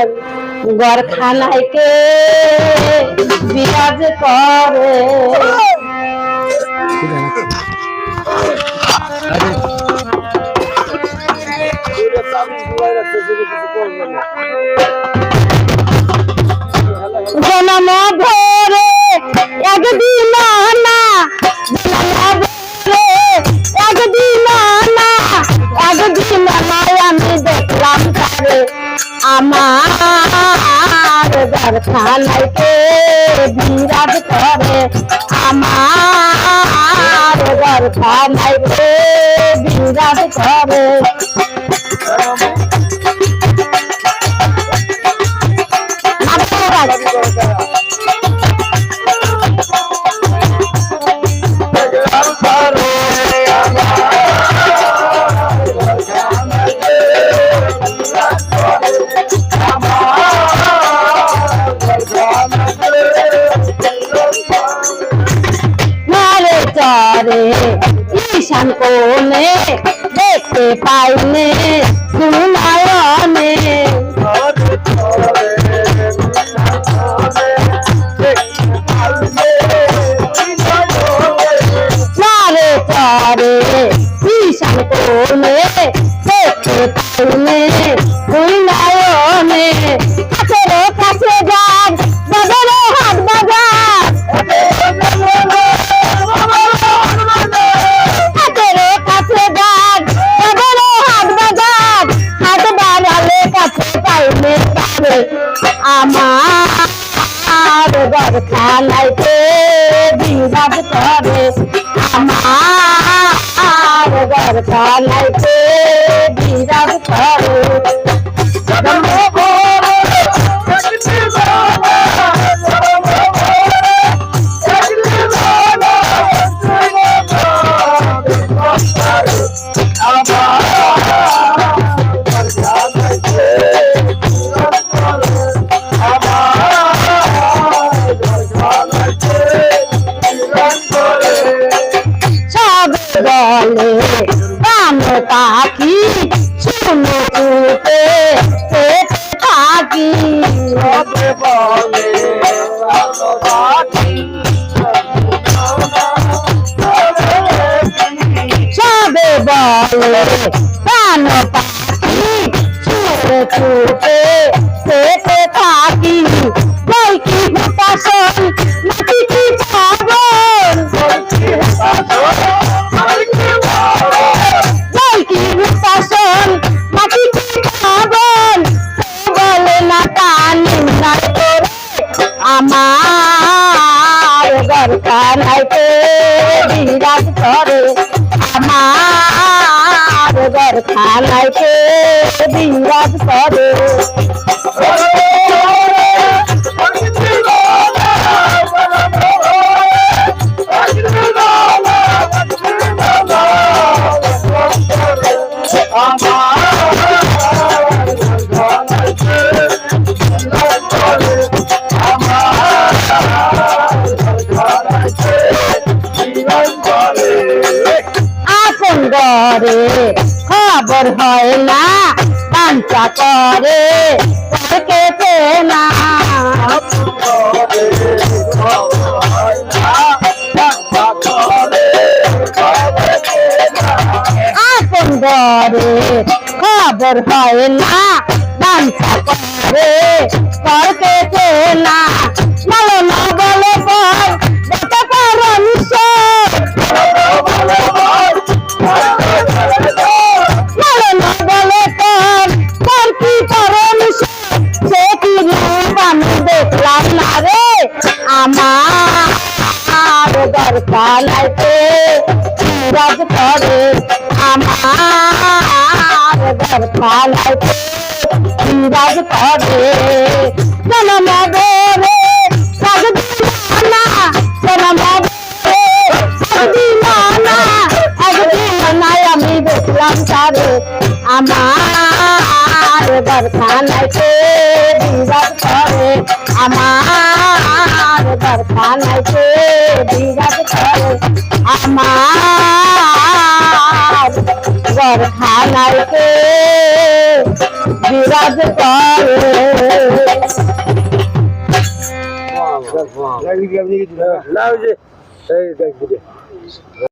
আমার গরখানায় কে বিরাজ করে। জনম ভরে একদিন আমি দেখলাম আমার দরখানায় কে বিরাজ করে আমার দরখানায় কে বিরাজ করে চরে ঈশান কোণে দেখতে পাইনে সুনায়নে। মারে চরে ঈশান কোণে দেখতে পাইনে সুনায়নে। আমার গরখানাইতে বিবাদ করে? আমার গরখানাইতে বিবাদ করে? কান পাখি শুনো পেটে থাকি। সবে বলে কান পাখি শুনে পেটে থাকি। বই কি হুতাশন আমার দরকার গরকানাইতে বিরাজ করে। আমার দরকার গরখানাইতে বিরাজ করে। ঘরে খবর হয় না, পাঞ্চা করে কেটে না। আপন ঘরে খবর হয় না, পাঞ্চা করে কেটে না। আমার গরকালাইতে বিরাজ করে আমার গরকালাইতে বিরাজ করে জনম গোরে সাগদিনা জনম গোরে সাগদিনা একদিন নাই আমি দেখলাম তারে আমার দরখানাইতে বিরাজ করে আমার দরখানাইতে বিরাজ করে আমার গরখানাইতে বিরাজ করে। লাগ